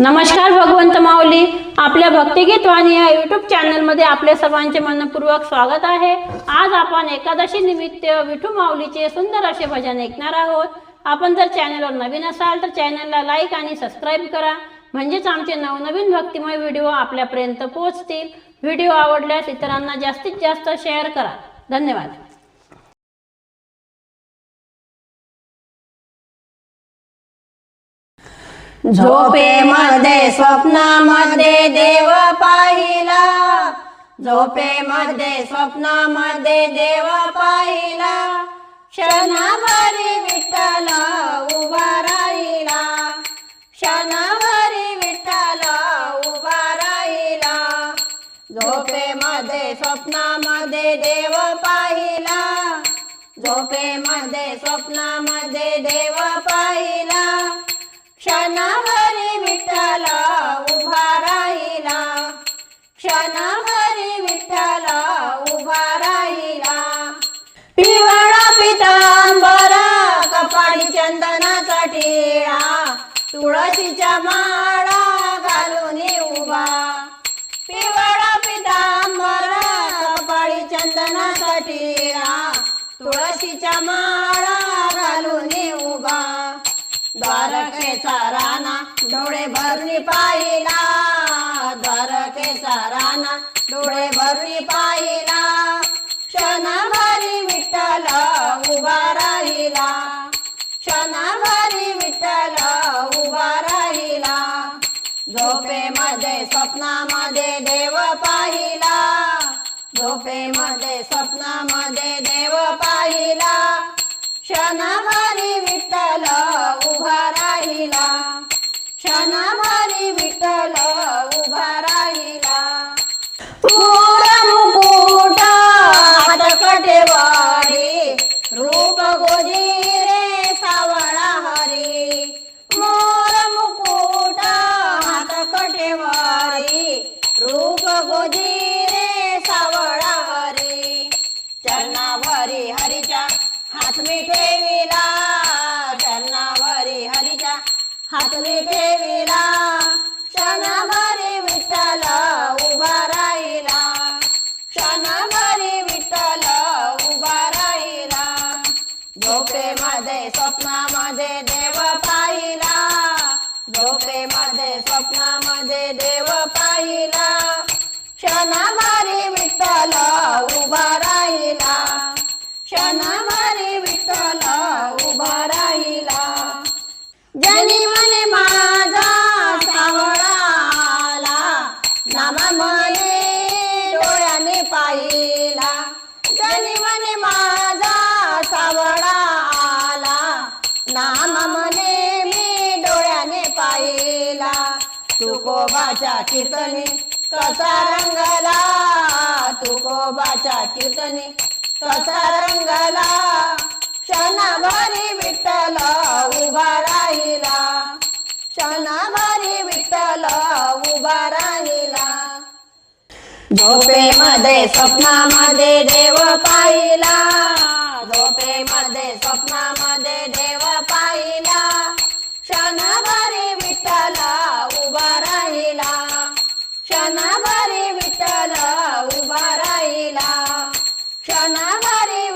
नमस्कार भगवंत माऊली. आपल्या भक्तिगीत वाणी या युट्यूब चॅनलमध्ये आपले सर्वांचे मनपूर्वक स्वागत आहे. आज आपण एकादशी निमित्त विठू माऊलीचे सुंदर असे भजन ऐकणार आहोत. आपण जर चॅनलवर नवीन असाल तर चॅनलला लाईक आणि सबस्क्राईब करा. म्हणजेच आमचे नवनवीन भक्तिमय व्हिडिओ आपल्यापर्यंत पोहोचतील. व्हिडिओ आवडल्यास इतरांना जास्तीत जास्त शेअर करा. धन्यवाद. झोपेमध्ये स्वप्नामध्ये देव पाहिला. झोपेमध्ये स्वप्नामध्ये देव पाहिला. क्षणावरी विठ्ठल उभा राहिला. क्षणावरी विठ्ठल उभा राहिला. झोपेमध्ये स्वप्नामध्ये देव पाहिला. झोपेमध्ये स्वप्नामध्ये देव पाहिला. क्षणाभरी विठ्ठल उभा राहिला. क्षणाभरी विठ्ठल उभा राहिला. पिवळा पितांबर कपाळी चंदनाचा टिळा तुळशीच्या माळा घालून उभा. पिवळा पितांबर कपाळी चंदनाचा टिळा तुळशीच्या माळा घालून उभा. द्वारकेचा राणा डोळे भरणी पाहिला. द्वारकेचा राणा डोळे भरणी पाहिला. क्षणभरी विठ्ठल उभा राहिला. क्षणभरी विठ्ठल उभा राहिला. झोपेमध्ये स्वप्नामध्ये देव पाहिला. झोपेमध्ये स्वप्नामध्ये देव पाहिला. क्षणभरी विठ्ठल क्षणाभरी विठ्ठल उभा राहिला. मोर मुकुट हात कटेवारी रूप गोजिरे सावळा हरी. मोर मुकुट हात कटेवारी रूप गोजिरे सावळा हरी. चरणावरी हरीच्या हात मी ठेविला मी क्षणभरी विठ्ठल उभा राहिला. क्षणभरी विठ्ठल उभा राहिला. झोपेमध्ये स्वप्नामध्ये देव पाहिला. झोपेमध्ये स्वप्नामध्ये देव पाहिला. क्षणभरी विठ्ठल उभा राहिला. क्षणभरी विठ्ठल उभा राहिला. जनी मने मा जनी मने माझा सावळा आला. नाम मने मी डोळ्याने पाहिला. तुकोबाच्या कीर्तनी कसा रंगला? तुकोबाच्या कीर्तनी कसा रंगला? क्षणभरी विठ्ठल उभा राहिला. क्षणभरी विठ्ठल उभा राहिला. झोपेमध्ये स्वप्नामध्ये देव पाहिला. झोपेमध्ये स्वप्नामध्ये देव पाहिला. क्षणभरी विठ्ठल उभा राहिला. क्षणभरी विठ्ठल उभा राहिला. क्षणभरी